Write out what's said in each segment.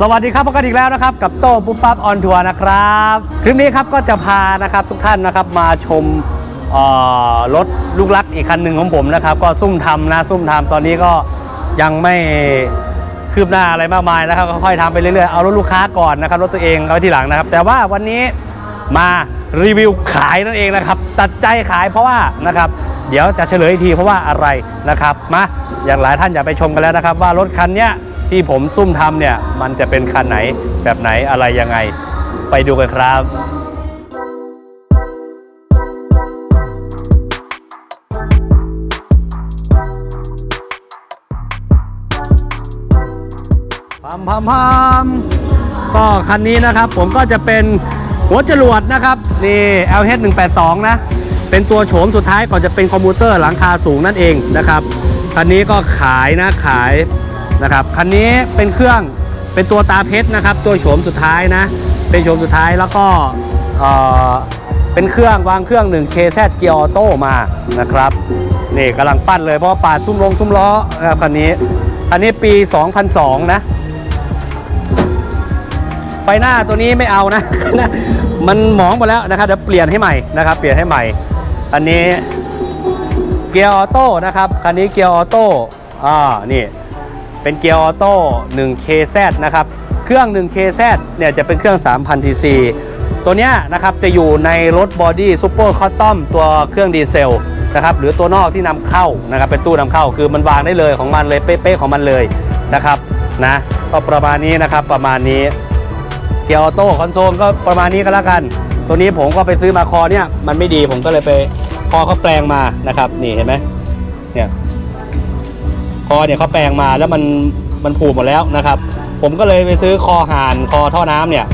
สวัสดีครับพบกันอีกแล้วนะครับ กับโต้งปุ๊บปั๊บออนทัวร์นะครับ คลิปนี้ครับก็จะพานะครับทุกท่านนะครับมาชมรถลูกรักอีกคันหนึ่งของผมนะครับ ก็ซุ่มทำนะซุ่มทำตอนนี้ก็ยังไม่คืบหน้าอะไรมากมายนะครับค่อยๆทำไปเรื่อยๆเอารถลูกค้าก่อนนะครับรถตัวเองเอาไว้ทีหลังนะครับ แต่ว่าวันนี้มารีวิวขายนั่นเองนะครับ ตัดใจขายเพราะว่านะครับ เดี๋ยวจะเฉลยอีกทีเพราะว่าอะไรนะครับมาอย่างหลายท่านอย่าไปชมกันแล้วนะครับ ว่ารถคันนี้ที่ผมซุ่มทำเนี่ยมันจะเป็นคันไหนแบบไหนอะไรยังไง ไปดูกันครับพัมพัมพัมก็คันนี้นะครับผมก็จะเป็นหัวจรวดนะครับ นี่ LH 182 นะ เป็นตัวโฉมสุดท้ายก่อนจะเป็นคอมพิวเตอร์หลังคาสูงนั่นเองนะครับคันนี้ก็ขายนะขายนะครับคันนี้เป็นเครื่องเป็นตัวตาเพชรนะครับ ตัวโฉมสุดท้ายนะ เป็นโฉมสุดท้ายแล้วก็เออเป็นเครื่องวางเครื่อง 1KZ เกียร์ออโต้มานะครับนี่กำลังปั้นเลยเพราะปาดซุ้มลงซุ้มล้อนะครับคันนี้คันนี้ปี 2002 นะ ไฟหน้าตัวนี้ไม่เอานะ มันหมองหมดแล้วนะครับเดี๋ยวเปลี่ยนให้ใหม่นะครับ เปลี่ยนให้ใหม่ อันนี้เกียร์ออโต้นะครับ คันนี้เกียร์ออโต้ อ่า นี่ เป็นเกียร์ออโต้ 1KZ นะครับ เครื่อง 1KZ เนี่ยจะเป็นเครื่อง 3,000 cc ตัวเนี้ยนะครับจะอยู่ในรถบอดี้ซูเปอร์คอตตอมตัวเครื่องดีเซลนะครับหรือตัวนอกที่นำเข้านะครับเป็นตู้นำเข้าคือมันวางได้เลยของมันเลยเป๊ะๆของมันเลยนะครับนะก็ประมาณนี้นะครับประมาณนี้เกียร์ออโต้คอนโซลก็ประมาณนี้ก็แล้วกัน ตัวนี้ผมก็ไปซื้อมาคอเนี่ยมันไม่ดีผมก็เลยไป อเขาแปลงมานะครับ นี่เห็นไหมเนี่ยคอเนี่ยเขาแปลงมาแล้วมันมันผูกหมดแล้วนะครับ ผมก็เลยไปซื้อคอห่านคอท่อน้ำเนี่ย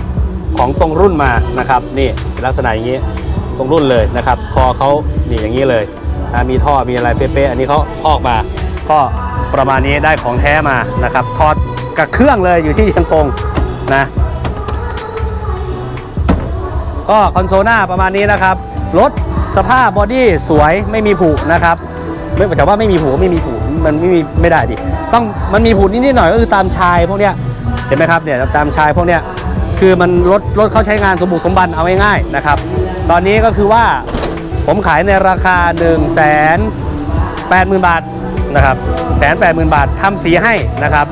ของตรงรุ่นมานะครับนี่ลักษณะอย่างนี้ตรงรุ่นเลยนะครับ คอเขานี่อย่างนี้เลยนะมีท่อมีอะไรเป๊ะๆอันนี้เขาพอกมา ก็ประมาณนี้ได้ของแท้มานะครับถอดกับเครื่องเลยอยู่ที่เชียงกงนะก็คอนโซลหน้าประมาณนี้นะครับรถ สภาพบอดี้สวยไม่มีผุนะครับไม่แต่ว่าไม่มีผุไม่มีผุมันไม่มีไม่ได้ดิต้องมันมีผุนิดๆหน่อยก็คือตามชายพวกเนี้ยเห็นไหมครับเนี่ยตามชายพวกเนี้ยคือมันรถรถเขาใช้งานสมบุกสมบันเอาง่ายๆนะครับ ตอนนี้ก็คือว่าผมขายในราคา 1 8 0 0 0 0 บาทนะครับแสนแปดหมื่นบาททำสีให้นะครับ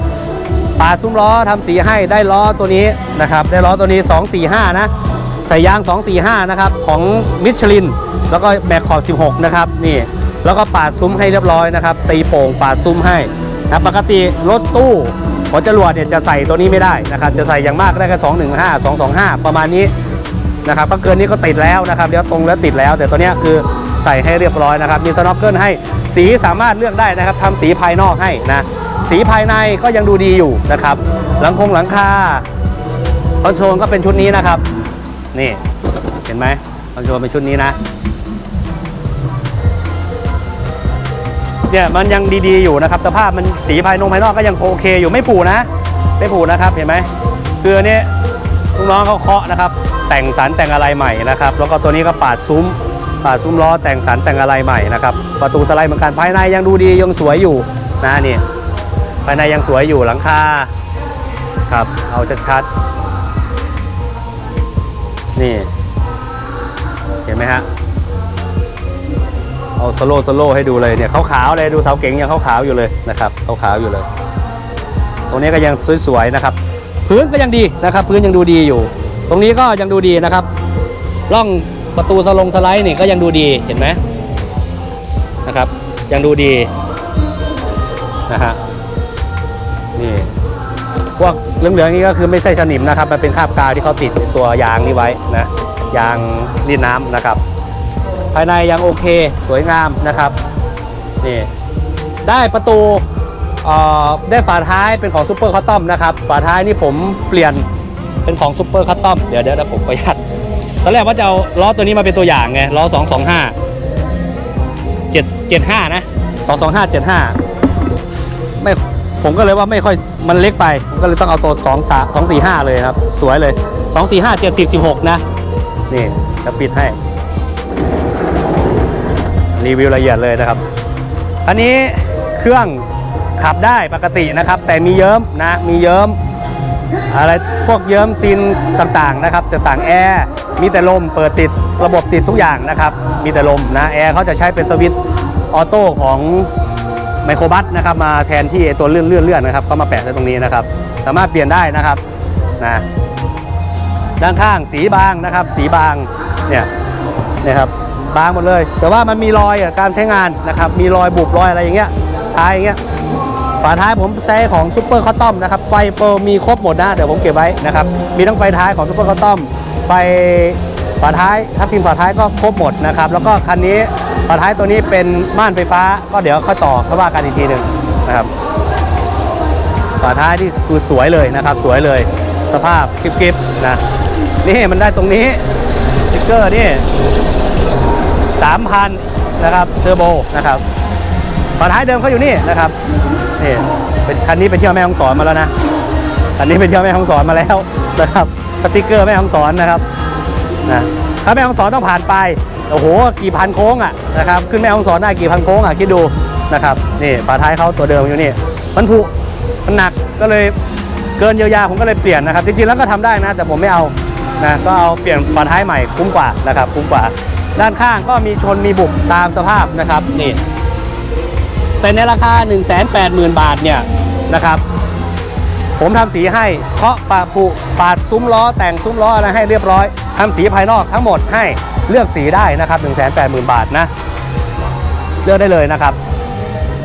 ปาดซุ้มล้อทำสีให้ได้ล้อตัวนี้นะครับได้ล้อตัวนี้ 245 นะ ใส่ยาง 245 นะครับ ของมิชลิน แล้วก็แม็กขอบ 16 นะครับ นี่ แล้วก็ปาดซุ้มให้เรียบร้อยนะครับ ตีโป่งปาดซุ้มให้นะปกติรถตู้หัวจรวดเนี่ยจะใส่ตัวนี้ไม่ได้นะครับ จะใส่อย่างมากได้แค่215 225 ประมาณนี้นะครับถ้าเกินนี้ก็ติดแล้วนะครับเดี๋ยวตรงแล้วติดแล้ว แต่ตัวเนี้ยคือใส่ให้เรียบร้อยนะครับ มีสโนว์เกิลให้สีสามารถเลือกได้นะครับทำสีภายนอกให้นะสีภายในก็ยังดูดีอยู่นะครับ หลังคงหลังคาคอนโซลก็เป็นชุดนี้นะครับ นี่เห็นไหมคอนโซลเป็นชุดนี้นะเนี่ยมันยังดีๆอยู่นะครับสภาพมันสีภายนงภายนอกก็ยังโอเคอยู่ไม่ผูนะไม่ผูนะครับเห็นไหมคืออันนี้ลูกน้องเขาเคาะนะครับ แต่งสารแต่งอะไรใหม่นะครับ แล้วก็ตัวนี้ก็ปาดซุ้มปาดซุ้มล้อแต่งสารแต่งอะไรใหม่นะครับ ประตูสไลด์เหมือนกันภายในยังดูดียังสวยอยู่นะนี่ภายในยังสวยอยู่หลังคาครับเอาชัดๆ นี่ เห็นไหมฮะ เอาสโลว์สโลว์ให้ดูเลยเนี่ยขาวๆเลยดูเสาเก๋งยังขาวๆอยู่เลยนะครับขาวๆอยู่เลย ตรงนี้ก็ยังสวยๆนะครับ พื้นก็ยังดีนะครับ พื้นยังดูดีอยู่ ตรงนี้ก็ยังดูดีนะครับร่องประตูสลงสไลด์นี่ก็ยังดูดีเห็นไหมนะครับ ยังดูดีนะฮะนี่ พวกเหลืองๆนี่ก็คือไม่ใช่สนิมนะครับ มันเป็นคราบกาวที่เขาติดตัวยางนี่ไว้นะยางรีดน้ำนะครับ ภายในยังโอเคสวยงามนะครับนี่ได้ประตูเอ่อได้ฝาท้ายเป็นของซูเปอร์คัตตอมนะครับฝาท้ายนี่ผมเปลี่ยนเป็นของซูเปอร์คัตตอมเดี๋ยวเดี๋ยวเดี๋ยวผมประหยัดตอนแรกว่าจะเอาล้อตัวนี้มาเป็นตัวอย่างไงล้อ225 7 75นะ225 75ไม่ ผมก็เลยว่าไม่ค่อยมันเล็กไปผมก็เลยต้องเอาตัว2 245 เลยครับ สวยเลย 245 70 16 นะ นี่จะปิดให้ รีวิวละเอียดเลยนะครับ อันนี้เครื่องขับได้ปกตินะครับ แต่มีเยิ้มนะ มีเยิ้มอะไรพวกเยิ้มซีนต่างๆนะครับต่างแอร์มีแต่ลมเปิดติดระบบติดทุกอย่างนะครับ มีแต่ลมนะแอร์เขาจะใช้เป็นสวิตช์ออโต้ของ ไมโครบัสนะครับมาแทนที่ตัวเลื่อนเลื่อนเลื่อนนะครับก็มาแปะไว้ตรงนี้นะครับ สามารถเปลี่ยนได้นะครับนะด้านข้างสีบางนะครับ สีบางเนี่ยนี่ยครับบางหมดเลย แต่ว่ามันมีรอยอะการใช้งานนะครับ มีรอยบุบรอยอะไรอย่างเงี้ยท้ายอย่างเงี้ยฝาท้ายผมใช้ของซูเปอร์คอตตอมนะครับไฟโปอร์มีครบหมดนะเดี๋ยวผมเก็บไว้นะครับมีทั้งไฟท้ายของซูเปอร์คอตตอมไฟฝาท้ายทับทิมฝาท้ายก็ครบหมดนะครับ แล้วก็คันนี้ ฝาท้ายตัวนี้เป็นม่านไฟฟ้าก็เดี๋ยวค่อยต่อเข้าว่ากันอีกทีหนึ่งนะครับฝาท้ายที่คือสวยเลยนะครับ สวยเลย สภาพกริบๆนะนี่มันได้ตรงนี้สติ๊กเกอร์นี่3,000นนะครับเทอร์โบนะครับฝาท้ายเดิมเขาอยู่นี่นะครับนี่เป็นคันนี้ไปเที่ยวแม่ฮ่องสอนมาแล้วนะคันนี้ไปเที่ยวแม่ฮ่องสอนมาแล้วนะครับสติ๊กเกอร์แม่ฮ่องสอนนะครับนะถ้าแม่ฮ่องสอนต้องผ่านไป โอ้โหกี่พันโค้งอะนะครับขึ้นแม่ฮ่องสอนได้กี่พันโค้งอะคิดดูนะครับนี่ฝาท้ายเขาตัวเดิมอยู่นี่มันผุมันหนักก็เลยเกินเยียวยาผมก็เลยเปลี่ยนนะครับจริงๆแล้วก็ทำได้นะแต่ผมไม่เอานะก็เอาเปลี่ยนฝาท้ายใหม่คุ้มกว่านะครับคุ้มกว่า ด้านข้างก็มีชนมีบุบตามสภาพนะครับนี่แต่ในราคา 1 8 0 0 0 0 บาทเนี่ยนะครับผมทำสีให้เคาะปะปุปาดซุ้มล้อแต่งซุ้มล้ออะไรให้เรียบร้อยทำสีภายนอกทั้งหมดให้ เลือกสีได้นะครับ1 8 0 0 0 0 บาทนะ เลือกได้เลยนะครับ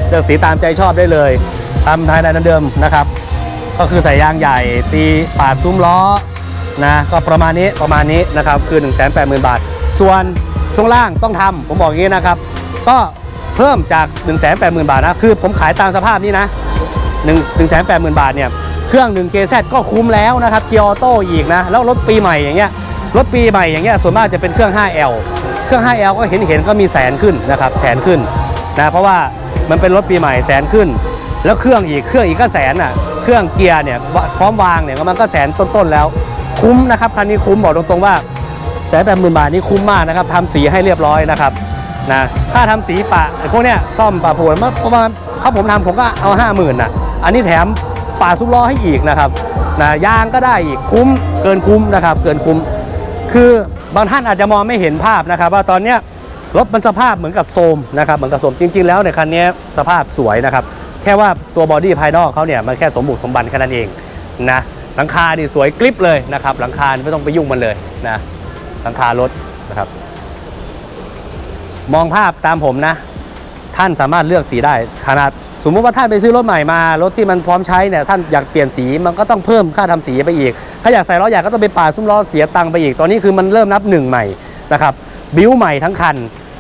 เลือกสีตามใจชอบได้เลยทำภายในนั้นเดิมนะครับ ก็คือใส่ยางใหญ่ตีปาดซุ้มล้อนะก็ประมาณนี้ประมาณนี้นะครับคือ 1 8 0 0 0 0 บาท ส่วนช่วงล่างต้องทำผมบอกอย่างนี้นะครับ ก็เพิ่มจาก 1 8 0 0 0 0 บาทนะคือผมขายตามสภาพนี้นะ1 1 8 0 0 0 0 บาทเนี่ยเครื่อง1 KZ ก็คุ้มแล้วนะครับเกียร์ออโต้อีกนะ แล้วรถปีใหม่อย่างเงี้ย รถปีใหม่อย่างเงี้ยส่วนมากจะเป็นเครื่อง 5L เครื่อง 5L ก็เห็นเห็นก็มีแสนขึ้นนะครับแสนขึ้นนะเพราะว่ามันเป็นรถปีใหม่แสนขึ้น แล้วเครื่องอีกเครื่องอีกก็แสนอะเครื่องเกียร์เนี่ยพร้อมวางเนี่ยมันก็แสนต้นๆแล้ว คุ้มนะครับคันนี้คุ้มบอกตรงๆว่าแสนแปดหมื่นบาทนี่คุ้มมากนะครับทำสีให้เรียบร้อยนะครับนะถ้าทำสีปะไอ้พวกเนี้ยซ่อมปะผวนประมาณถ้าผมทำผมก็เอาห้าหมื่นอะอันนี้แถมป่าซุ้มล้อให้อีกนะครับนะยางก็ได้อีกคุ้มเกินคุ้มนะครับ เกินคุ้ม คือบางท่านอาจจะมองไม่เห็นภาพนะครับ ว่าตอนเนี้ยรถมันสภาพเหมือนกับโซมนะครับเหมือนกับโซมจริง ๆ แล้วในคันนี้สภาพสวยนะครับแค่ว่าตัวบอดี้ภายนอกเขาเนี่ยมันแค่สมบุกสมบันแค่นั้นเองนะหลังคานี่สวยกริบเลยนะครับหลังคาไม่ต้องไปยุ่งมันเลยนะหลังคารถนะครับ มองภาพตามผมนะ ท่านสามารถเลือกสีได้ขนาดสมมุติว่าท่านไปซื้อรถใหม่มารถที่มันพร้อมใช้เนี่ยท่านอยากเปลี่ยนสีมันก็ต้องเพิ่มค่าทำสีไปอีก ถ้าอยากใส่ล้อใหญ่ก็ต้องไปปาดซุ้มล้อเสียตังค์ไปอีก ตอนนี้คือมันเริ่มนับหนึ่งใหม่นะครับบิ้วใหม่ทั้งคัน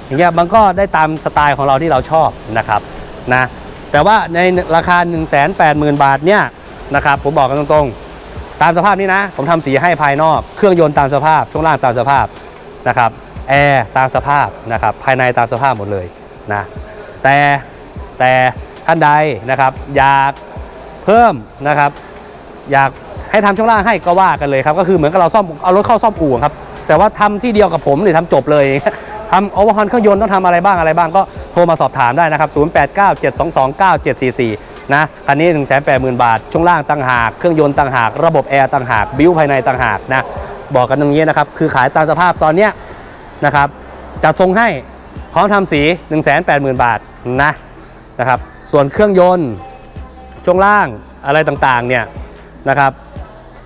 อย่างเงี้ยมันก็ได้ตามสไตล์ของเราที่เราชอบนะครับนะแต่ว่าในราคา 1 8 0 0 0 0 บาทเนี่ยนะครับผมบอกกันตรงๆ ตามสภาพนี้นะ ผมทำสีให้ภายนอก เครื่องยนต์ตามสภาพ ช่วงล่างตามสภาพนะครับแอร์ตามสภาพนะครับภายในตามสภาพหมดเลยนะแต่แต่ท่านใดนะครับอยากเพิ่มนะครับอยาก ให้ทำช่วงล่างให้ก็ว่ากันเลยครับก็คือเหมือนกับเราซ่อมเอารถเข้าซ่อมอู่ครับแต่ว่าทำที่เดียวกับผมหรือทำจบเลยทำโอเวอร์ฮอนเครื่องยนต์ต้องทำอะไรบ้างอะไรบ้างก็โทรมาสอบถามได้นะครับ 0897229744 นะคันนี้ 1 8 0 0 0 0 บาท ช่วงล่างต่างหาก เครื่องยนต์ต่างหาก ระบบแอร์ต่างหาก บิวภายในต่างหากนะ บอกกันตรงนี้นะครับ คือขายตามสภาพตอนเนี้ยนะครับ จัดทรงให้ พร้อมทำสี 1 8 0 0 0 0 บาทนะนะครับ ส่วนเครื่องยนต์ ช่วงล่างอะไรต่างๆ เนี่ยนะครับ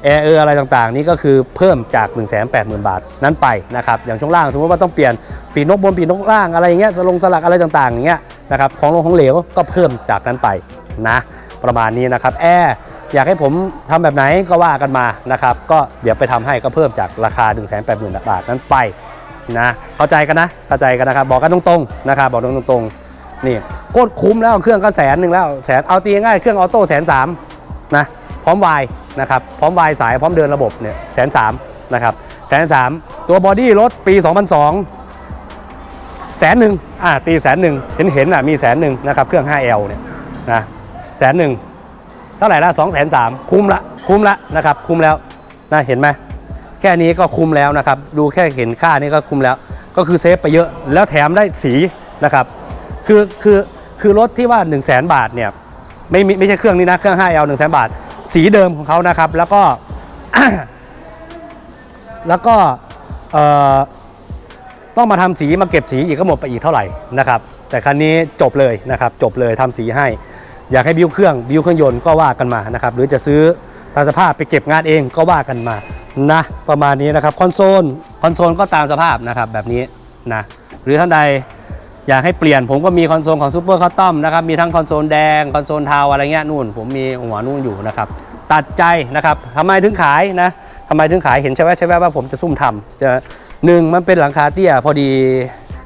แอร์เอออะไรต่างๆ นี่ก็คือเพิ่มจาก 1 8 0 0 0 0 บาทนั้นไปนะครับอย่างช่วงล่างสมมติว่าต้องเปลี่ยนปีนกบนปีนกล่างอะไรอย่างเงี้ยสลงสลักอะไรต่างๆอย่างเงี้ยนะครับของลงของเหลวก็เพิ่มจากนั้นไปนะประมาณนี้นะครับแอร์อยากให้ผมทำแบบไหนก็ว่ากันมานะครับก็เดี๋ยวไปทำให้ก็เพิ่มจากราคา 1 8 0 0 0 0 บาทนั้นไปนะเข้าใจกันนะเข้าใจกันนะครับบอกกันตรงๆนะครับบอกตรงๆนี่โคตรคุ้มแล้วเครื่องก็แสนหนึ่งแล้วแสนเอาตีง่ายเครื่องออโต้แสนสามนะ ร้อมวายนะครับพร้อมวายสายพร้อมเดินระบบเนี่ยแสนสามนะครับแสนสามตัวบอดี้รถปี 2002แสนหนึ่งอ่าตีแสนหนึ่งเห็นเห็นอะมีแสนหนึ่งนะครับเครื่อง 5L เนี่ยนะแสนหนึ่งเท่าไหร่ละสองแสนสามคุ้มละคุ้มละนะครับคุ้มแล้วนะเห็นไหมแค่นี้ก็คุ้มแล้วนะครับดูแค่เห็นค่านี้ก็คุ้มแล้ว ก็คือเซฟไปเยอะแล้วแถมได้สีนะครับคือคือคือรถที่ว่า 1 0 0 0 0แบาทเนี่ยไม่มีไม่ใช่เครื่องนี้นะ เครื่อง 5L 1 0 0 0 0 0บาท สีเดิมของเขานะครับ แล้วก็ แล้วก็ต้องมาทำสีมาเก็บสีอีกก็หมดไปอีกเท่าไหร่นะครับ แต่คันนี้จบเลยนะครับ จบเลยทำสีให้ อยากให้บิวเครื่องบิวเครื่องยนต์ก็ว่ากันมานะครับ หรือจะซื้อตามสภาพไปเก็บงานเองก็ว่ากันมานะประมาณนี้นะครับคอนโซลคอนโซลก็ตามสภาพนะครับแบบนี้นะหรือท่านใด อยากให้เปลี่ยนผมก็มีคอนโซลของซูเปอร์คัสตอมนะครับมีทั้งคอนโซลแดงคอนโซลเทาอะไรเงี้ยนู่น ผมมีหัวนู่นอยู่นะครับตัดใจนะครับทำไมถึงขายนะทำไมถึงขายเห็นใช่ไหมใช่ไหมว่าผมจะซุ่มทำจะหนึ่งมันเป็นหลังคาเตี้ยพอดี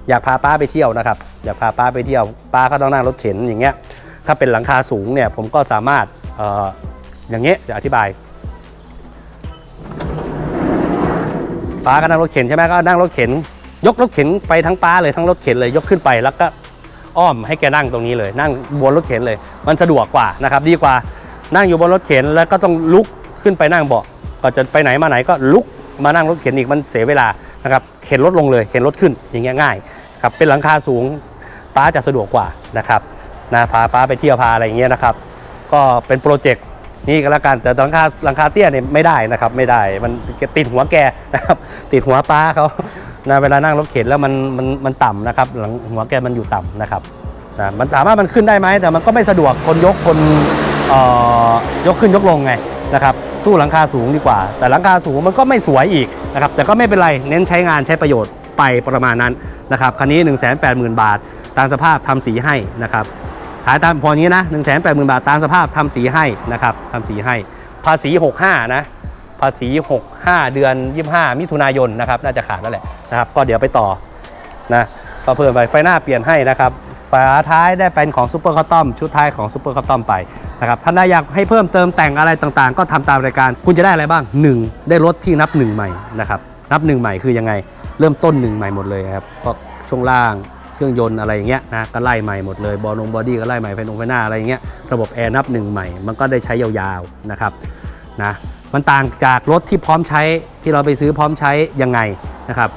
อยากพาป้าไปเที่ยวนะครับอยากพาป้าไปเที่ยวป้าก็ต้องนั่งรถเข็นอย่างเงี้ยถ้าเป็นหลังคาสูงเนี่ยผมก็สามารถเอ่ออย่างเงี้ยจะอธิบายป้าก็นั่งรถเข็นใช่ไหมก็นั่งรถเข็น ยกรถเข็นไปทั้งป้าเลยทั้งรถเข็นเลยยกขึ้นไปแล้วก็อ้อมให้แกนั่งตรงนี้เลย นั่งบนรถเข็นเลย มันสะดวกกว่านะครับดีกว่านั่งอยู่บนรถเข็นแล้วก็ต้องลุกขึ้นไปนั่งเบาะก็จะไปไหนมาไหนก็ลุกมานั่งรถเข็นอีกมันเสียเวลานะครับเข็นรถลงเลยเข็นรถขึ้นอย่างเงี้ยง่ายครับเป็นหลังคาสูงป้าจะสะดวกกว่านะครับนะพาป้าไปเที่ยวพาอะไรอย่างเงี้ยนะครับ ก็เป็นโปรเจกต์ นี่ก็แล้วกันแต่หลังคาหลังคาเตี้ยเนี่ยไม่ได้นะครับไม่ได้ มันติดหัวแกนะครับติดหัวป้าเขานะเวลานั่งรถเข็นแล้วมันมันมันต่ำนะครับหลังหัวแกมันอยู่ต่ำนะครับนะมันถามว่ามันขึ้นได้ไหมแต่มันก็ไม่สะดวกคนยกคนเอ่อยกขึ้นยกลงไงนะครับสู้หลังคาสูงดีกว่า แต่หลังคาสูงมันก็ไม่สวยอีกนะครับแต่ก็ไม่เป็นไรเน้นใช้งานใช้ประโยชน์ไปประมาณนั้นนะครับคันนี้ 1 8 0 0 0 0 บาท ตามสภาพทำสีให้นะครับ ขายตามพอนี้นะ1 8 0 0 0 0 บาทตามสภาพทำสีให้นะครับทำสีให้ ภาษี 65 นะ ภาษี 65 เดือน 25 มิถุนายนนะครับน่าจะขาดแล้วแหละนะครับก็เดี๋ยวไปต่อนะก็เพิ่มไปไฟหน้าเปลี่ยนให้นะครับฝาท้ายได้เป็นของซูเปอร์คัตตอมชุดท้ายของซูเปอร์คัตตอมไปนะครับท่านใดอยากให้เพิ่มเติมแต่งอะไรต่างๆ ก็ทำตามรายการคุณจะได้อะไรบ้าง 1 ได้รถที่นับหนึ่งใหม่นะครับนับหนึ่งใหม่คือยังไง เริ่มต้นหนึ่งใหม่หมดเลยครับก็ช่วงล่าง เครื่องยนต์อะไรอย่างเงี้ยนะก็ไล่ใหม่หมดเลยบอลงบอดี้ก็ไล่ใหม่ไฟนงไฟหน้าอะไรอย่างเงี้ยระบบแอร์นับหนึ่งใหม่ มันก็ได้ใช้ยาวๆนะครับนะมันต่างจากรถที่พร้อมใช้ที่เราไปซื้อพร้อมใช้ยังไงนะครับ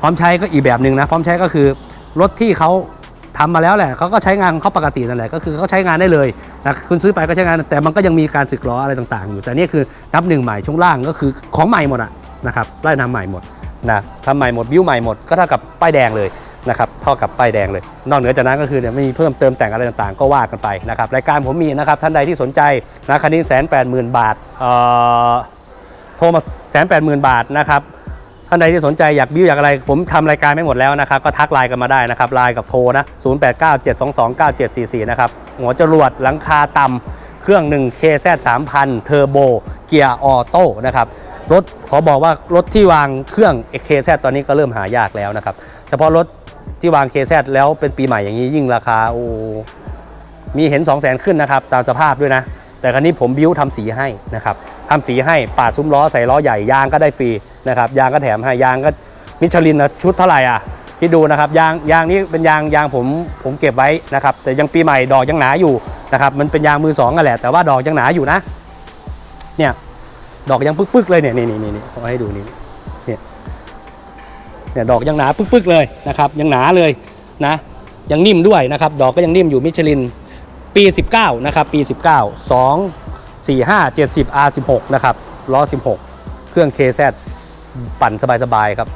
พร้อมใช้ก็อีกแบบหนึ่งนะพร้อมใช้ก็คือรถที่เขาทำมาแล้วแหละเขาก็ใช้งานของเขาปกตินั่นแหละก็คือเขาใช้งานได้เลยนะคุณซื้อไปก็ใช้งานแต่มันก็ยังมีการสึกล้ออะไรต่างๆ อยู่แต่นี่คือนับหนึ่งใหม่ช่วงล่างก็คือของใหม่หมดอะนะครับไล่นำใหม่หมดนะทำใหม่หมดบิ้วใหม่หมดก็เท่ากับป้ายแดงเลย นะครับเท่ากับป้ายแดงเลย นอกเหนือจากนั้นก็คือเนี่ยไม่มีเพิ่มเติมแต่งอะไรต่างๆ ก็ว่ากันไปนะครับรายการผมมีนะครับท่านใดที่สนใจนะคันนี้แสนแปดหมื่นบาทเอ่อโทรมาแสนแปดหมื่นบาทนะครับท่านใดที่สนใจอยากบิ้วอยากอะไร ผมทำรายการไม่หมดแล้วนะครับ ก็ทักไลน์กันมาได้นะครับไลน์กับโทรนะ0 8 9 7 2 2 9 7 4 4 นะครับ หัวจรวดหลังคาต่ำเครื่อง 1 KZ 3000เทอร์โบเกียร์ออโต้นะครับ รถขอบอกว่ารถที่วางเครื่อง KZ ตอนนี้ก็เริ่มหายากแล้วนะครับ เฉพาะรถ ที่วาง KZ แล้วเป็นปีใหม่อย่างนี้ยิ่งราคาโอ้มีเห็น 2 0 0 0 0 0ขึ้นนะครับ ตามสภาพด้วยนะ แต่ครั้นี้ผมบิ้วทำสีให้นะครับทำสีให้ปาดซุ้มล้อใส่ล้อใหญ่ยางก็ได้ฟรีนะครับยางก็แถมให้ยางก็มิชลินนะชุดเท่าไหร่อะคิดดูนะครับยางยางนี้เป็นยางยางผมผมเก็บไว้นะครับ แต่ยังปีใหม่ดอกยังหนาอยู่นะครับมันเป็นยางมือสองกันแหละแต่ว่าดอกยังหนาอยู่นะ เนี่ยดอกยังปึ๊กๆเลยเนี่ยนี่นี่นี่นี่ผมให้ดูนี่ เนี่ยดอกยังหนาปึ๊กๆเลยนะครับยังหนาเลยนะยังนิ่มด้วยนะครับดอกก็ยังนิ่มอยู่มิชลินปี 19 นะครับ ปี 19 2 4 5 70 R16 นะครับล้อ 16 เครื่อง KZ ปั่นสบายๆครับ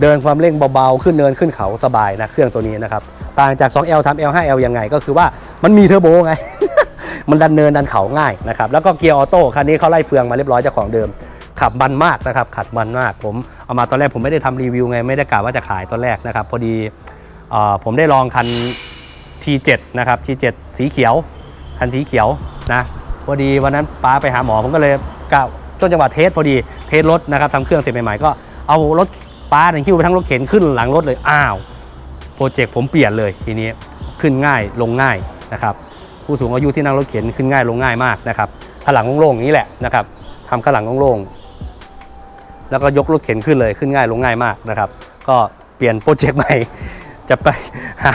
เดินความเร่งเบาๆ ขึ้นเนินขึ้นเขาสบายนะ เครื่องตัวนี้นะครับ ต่างจาก 2L 3L 5L ยังไง ก็คือว่ามันมีเทอร์โบไง มันดันเนินดันเขาง่ายนะครับ แล้วก็เกียร์ออโต้คันนี้เขาไล่เฟืองมาเรียบร้อยจ้าของเดิม ขับมันมากนะครับ ขับมันมากผม เอามาตอนแรกผมไม่ได้ทำรีวิวไงไม่ได้กะว่าจะขายตอนแรกนะครับพอดีออผมได้ลองคัน T7 นะครับ T7 สีเขียว คันสีเขียวนะพอดีวันนั้นป้าไปหาหมอผมก็เลยกะต้นจังหวะเทสพอดีเทสรถนะครับทำเครื่องเสร็จใหม่ๆก็เอารถป้าเนี่ยหิ้วไปทั้งรถเข็นขึ้นหลังรถเลยอ้าวโปรเจกต์ผมเปลี่ยนเลยทีนี้ขึ้นง่ายลงง่ายนะครับผู้สูงอายุที่นั่งรถเข็นขึ้นง่ายลงง่ายมากนะครับข้างหลังโล่งๆอย่างนี้แหละนะครับทำข้างหลังโล่งๆ แล้วก็ยกรถเข็นขึ้นเลยขึ้นง่ายลงง่ายมากนะครับ ก็เปลี่ยนโปรเจกต์ใหม่ จะไปหา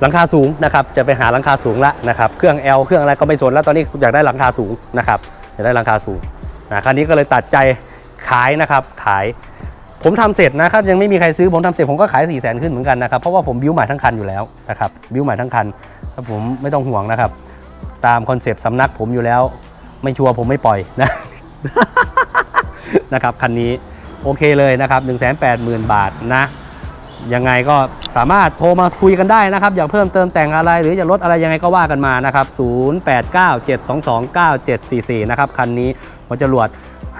หลังคาสูงนะครับ จะไปหาหลังคาสูงละนะครับ เครื่อง L เครื่องอะไรก็ไม่สนแล้วตอนนี้อยากได้หลังคาสูงนะครับอยากได้หลังคาสูงนะคราวนี้ก็เลยตัดใจขายนะครับขาย ผมทำเสร็จนะครับยังไม่มีใครซื้อผมทำเสร็จผมก็ขาย4ี่แสนขึ้นเหมือนกันนะครับเพราะว่าผมบิ้วใหม่ทั้งคันอยู่แล้วนะครับบิ้วใหม่ทั้งคันครับผมไม่ต้องห่วงนะครับ ตามคอนเซปต์สำนักผมอยู่แล้ว ไม่ชัวร์ผมไม่ปล่อยนะ นะครับคันนี้โอเคเลยนะครับ 1 8 0 0 0 0 บาทนะยังไงก็สามารถโทรมาคุยกันได้นะครับ อยากเพิ่มเติมแต่งอะไร หรือจะลดอะไรยังไงก็ว่ากันมานะครับ 0897229744 นะครับ คันนี้หัวจรวด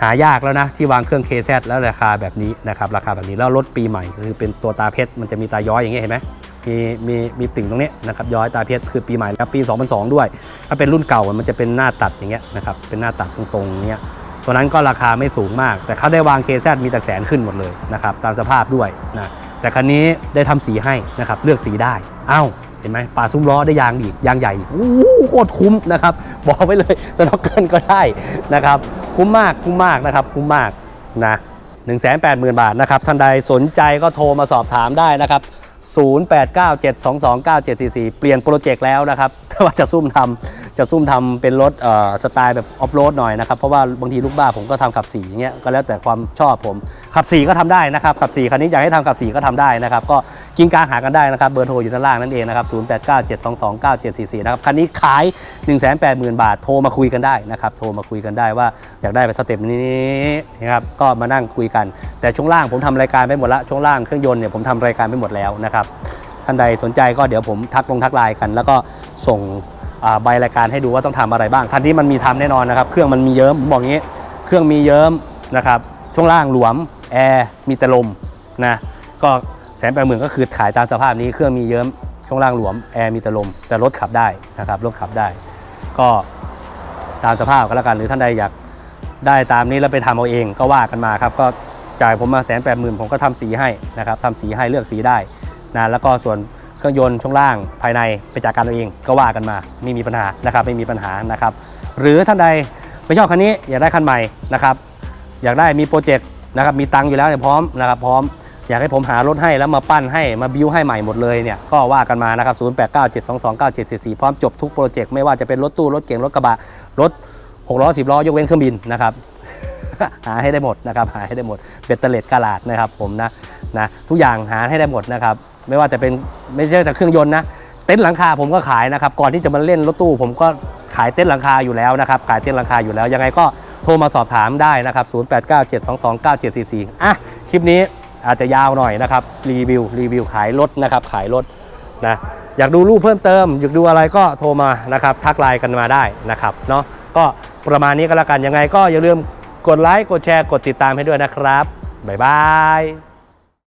หายากแล้วนะ ที่วางเครื่อง KZ แล้วราคาแบบนี้นะครับ ราคาแบบนี้แล้วรถปีใหม่ คือเป็นตัวตาเพชรมันจะมีตาย้อยอย่างเงี้ยเห็นไหมมีมีมีติ่งตรงนี้นะครับย้อยตาเพชรคือปีใหม่ครับปี 2002 ด้วย ถ้าเป็นรุ่นเก่ามันจะเป็นหน้าตัดอย่างเงี้ยนะครับเป็นหน้าตัดตรงๆอย่างเงี้ย ตัวนั้นก็ราคาไม่สูงมาก แต่เขาได้วางเคซมีแต่แสนขึ้นหมดเลยนะครับตามสภาพด้วยนะแต่คันนี้ได้ทำสีให้นะครับเลือกสีได้เอ้าเห็นไหมป่าซุ้มล้อได้ยางอีกยางใหญ่โอ้โหโคตรคุ้มนะครับบอกไว้เลยสน็อกเกิลก็ได้นะครับคุ้มมากคุ้มมากนะครับคุ้มมากนะ1 8 0 0 0 0 บาทนะครับท่านใดสนใจก็โทรมาสอบถามได้นะครับ0897229744 เปลี่ยนโปรเจกต์แล้วนะครับถ้าว่าจะซุ่มทำ จะซุ่มทำเป็นรถสไตล์แบบออฟโรดหน่อยนะครับเพราะว่าบางทีลูกบ้าผมก็ทำขับสีอย่างเงี้ยก็แล้วแต่ความชอบผมขับสีก็ทำได้นะครับขับสีคันนี้อยากให้ทำขับสีก็ทำได้นะครับก็กินกางหากันได้นะครับเบอร์โทรอยู่ด้านล่างนั่นเองนะครับ0897229744นะครับคันนี้ขาย180,000บาทโทรมาคุยกันได้นะครับโทรมาคุยกันได้ว่าอยากได้ไปสเต็ปนี้นะครับก็มานั่งคุยกัน แต่ช่วงล่างผมทำรายการไปหมดละช่วงล่างเครื่องยนต์เนี่ยผมทำรายการไปหมดแล้วนะครับท่านใดสนใจก็เดี๋ยวผมทักลงทักไลน์กัน แล้วก็ส่ง ใบรายการให้ดูว่าต้องทำอะไรบ้าง คันนี้มันมีทำแน่นอนนะครับ เครื่องมันมีเยิ้มผมบอกงี้ เครื่องมีเยิ้มนะครับ ช่วงล่างหลวม แอร์ มีแต่ลมนะ ก็แสนแปดหมื่นก็คือขายตามสภาพนี้ เครื่องมีเยิ้ม ช่วงล่างหลวม แอร์ มีแต่ลม แต่รถขับได้นะครับ รถขับได้ ก็ตามสภาพก็แล้วกัน หรือท่านใดอยากได้ตามนี้แล้วไปทำเอาเองก็ว่ากันมาครับ ก็จ่ายผมมาแสนแปดหมื่นผมก็ทำสีให้นะครับทำสีให้เลือกสีได้นะ แล้วก็ส่วน เครื่องยนต์ช่วงล่างภายในไปจากการเอาเองก็ว่ากันมาไม่มีปัญหานะครับไม่มีปัญหานะครับหรือท่านใดไม่ชอบคันนี้อยากได้คันใหม่นะครับอยากได้มีโปรเจกต์นะครับมีตังค์อยู่แล้วเนี่ยพร้อมนะครับพร้อมอยากให้ผมหารถให้แล้วมาปั้นให้มาบิวให้ใหม่หมดเลยเนี่ยก็ว่ากันมานะครับ 0897229744 พร้อมจบทุกโปรเจกต์ไม่ว่าจะเป็นรถตู้รถเก๋งรถกระบะรถ6ล้อ10ล้อยกเว้นเครื่องบินนะครับหาให้ได้หมดนะครับหาให้ได้หมดเบตเตอร์เลตกาลาดนะครับผมนะนะทุกอย่างหาให้ได้หมดนะครับ ไม่ว่าจะเป็นไม่ใช่แต่เครื่องยนต์นะเต็นท์หลังคาผมก็ขายนะครับ ก่อนที่จะมาเล่นรถตู้ ผมก็ขายเต็นท์หลังคาอยู่แล้วนะครับ ขายเต็นท์หลังคาอยู่แล้วยังไงก็โทรมาสอบถามได้นะครับ 0897229744 อะ คลิปนี้อาจจะยาวหน่อยนะครับ รีวิว รีวิวขายรถนะครับ ขายรถนะ อยากดูรูปเพิ่มเติม อยากดูอะไรก็โทรมานะครับ ทักไลน์กันมาได้นะครับ เนาะ ก็ประมาณนี้ก็แล้วกัน ยังไงก็อย่าลืมกดไลค์ กดแชร์ กดติดตามให้ด้วยนะครับ บ๊ายบาย